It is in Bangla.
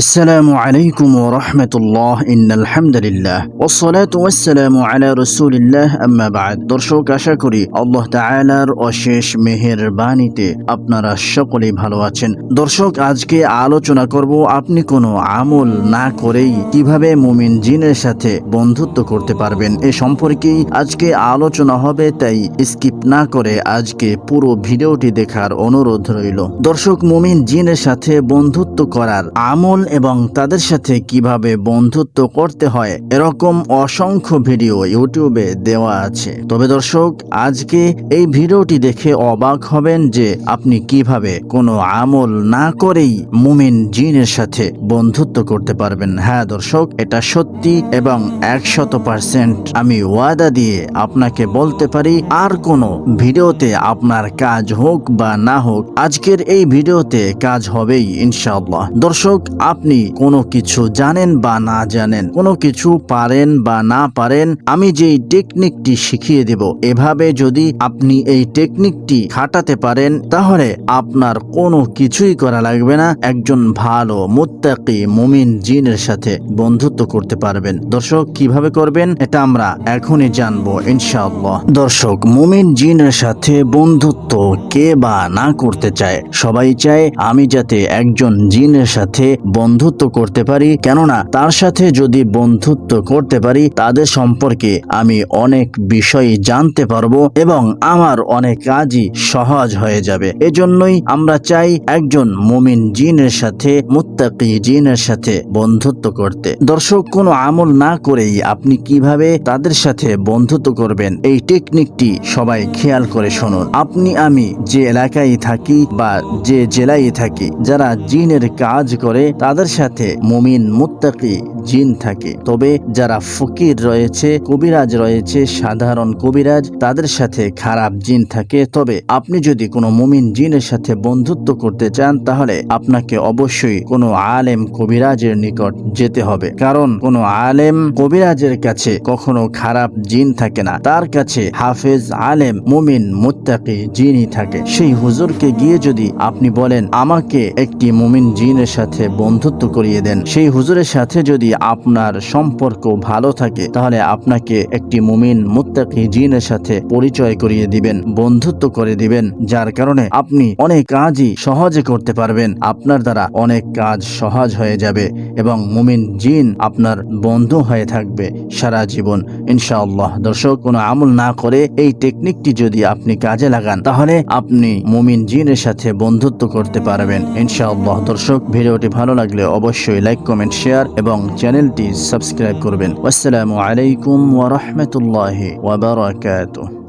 আসসালামু আলাইকুম ও রহমতুল্লাহ ইন্নালহামদুলিল্লাহ ওসলাতু আসসালামু আলা রসুলিল্লাহ, আম্মা বাদ। দর্শক, আশা করি আল্লাহ তাআলার অশেষ মেহের বাণীতে আপনারা সকলেই ভালো আছেন। দর্শক, আজকে আলোচনা করব আপনি কোনো আমল না করেই কীভাবে মুমিন জিনের সাথে বন্ধুত্ব করতে পারবেন এ সম্পর্কেই আজকে আলোচনা হবে, তাই স্কিপ না করে আজকে পুরো ভিডিওটি দেখার অনুরোধ রইল। দর্শক, মুমিন জিনের সাথে বন্ধুত্ব করার আমল এবং তাদের সাথে কীভাবে বন্ধুত্ব করতে হয় এরকম অসংখ্য ভিডিও ইউটিউবে দেওয়া আছে। তবে দর্শক, আজকে এই ভিডিওটি দেখে অবাক হবেন যে আপনি কীভাবে কোনো আমল না করেই মুমিন জিনের সাথে বন্ধুত্ব করতে পারবেন। হ্যাঁ দর্শক, এটা সত্যি এবং একশত পার্সেন্ট আমি ওয়াদা দিয়ে আপনাকে বলতে পারি, আর কোনো ভিডিওতে আপনার কাজ হোক বা না হোক, আজকের এই ভিডিওতে কাজ হবেই ইনশাআল্লাহ। দর্শক আপনি কোনো কিছু জানেন বা না জানেন, কোনো কিছু পারেন বা না পারেন, আমি যেই টেকনিকটি শিখিয়ে দেব। এভাবে যদি আপনি এই টেকনিকটি খাটাতে পারেন, তাহলে আপনার কোনো কিছুই করা লাগবে না। একজন ভালো, মুত্তাকি, মুমিন জিনের সাথে বন্ধুত্ব করতে পারবেন। দর্শক, কীভাবে করবেন? এটা আমরা এখনই জানব, ইনশাআল্লাহ। দর্শক, মুমিন জিনের সাথে বন্ধুত্ব কে বা না করতে চায়? সবাই চায় আমি যাতে একজন জিনের সাথে বন্ধুত্ব করতে পারি, কেননা তার সাথে যদি বন্ধুত্ব করতে পারি, তাদের সম্পর্কে আমি অনেক বিষয় জানতে পারব এবং আমার অনেক কাজই সহজ হয়ে যাবে। এজন্যই আমরা চাই একজন মুমিন জিনের সাথে, মুত্তাকি জিনের সাথে বন্ধুত্ব করতে। দর্শক, কোনো আমল না করেই আপনি কীভাবে তাদের সাথে বন্ধুত্ব করবেন, এই টেকনিকটি সবাই খেয়াল করে শুনুন। আপনি, আমি যে এলাকায় থাকি বা যে জেলায় থাকি, যারা জিনের কাজ করে, তাদের সাথে মুমিন, মুত্তাকি জিন থাকে। তবে যারা ফকির রয়েছে, কবিরাজ রয়েছে, সাধারণ কবিরাজ, তাদের সাথে খারাপ জিন থাকে। তবে আপনি যদি কোনো মুমিন জিনের সাথে বন্ধুত্ব করতে চান, তাহলে আপনাকে অবশ্যই কোনো আলেম কবিরাজের নিকট যেতে হবে। কারণ কোনো আলেম কবিরাজের কাছে কখনো খারাপ জিন থাকে না। তার কাছে হাফেজ, আলেম, মুমিন, মুত্তাকি জিনই থাকে। সেই হুজুরকে গিয়ে যদি আপনি বলেন, আমাকে একটি মুমিন জিনের সাথে বন্ধুত্ব করিয়ে দেন। সেই হুজুরের সাথে যদি আপনার সম্পর্ক ভালো থাকে, তাহলে আপনাকে একটি মুমিন মুত্তাকি জিনের সাথে পরিচয় করিয়ে দিবেন, বন্ধুত্ব করে দিবেন, যার কারণে আপনি অনেক কাজই সহজে করতে পারবেন। আপনার দ্বারা অনেক কাজ সহজ হয়ে যাবে এবং মুমিন জিন আপনার বন্ধু হয়ে থাকবে সারা জীবন। ইনশাআল্লাহ। দর্শক, কোনো আমল না করে এই টেকনিকটি যদি আপনি কাজে লাগান, তাহলে আপনি মুমিন জিনের সাথে বন্ধুত্ব করতে পারবেন। ইনশাআল্লাহ। দর্শক, ভিডিওটি ভালো লাগলে অবশ্যই লাইক কমেন্ট শেয়ার এবং চ্যানেলটি সাবস্ক্রাইব করবেন। আসসালামু আলাইকুম ওয়া বারাকাতুহু।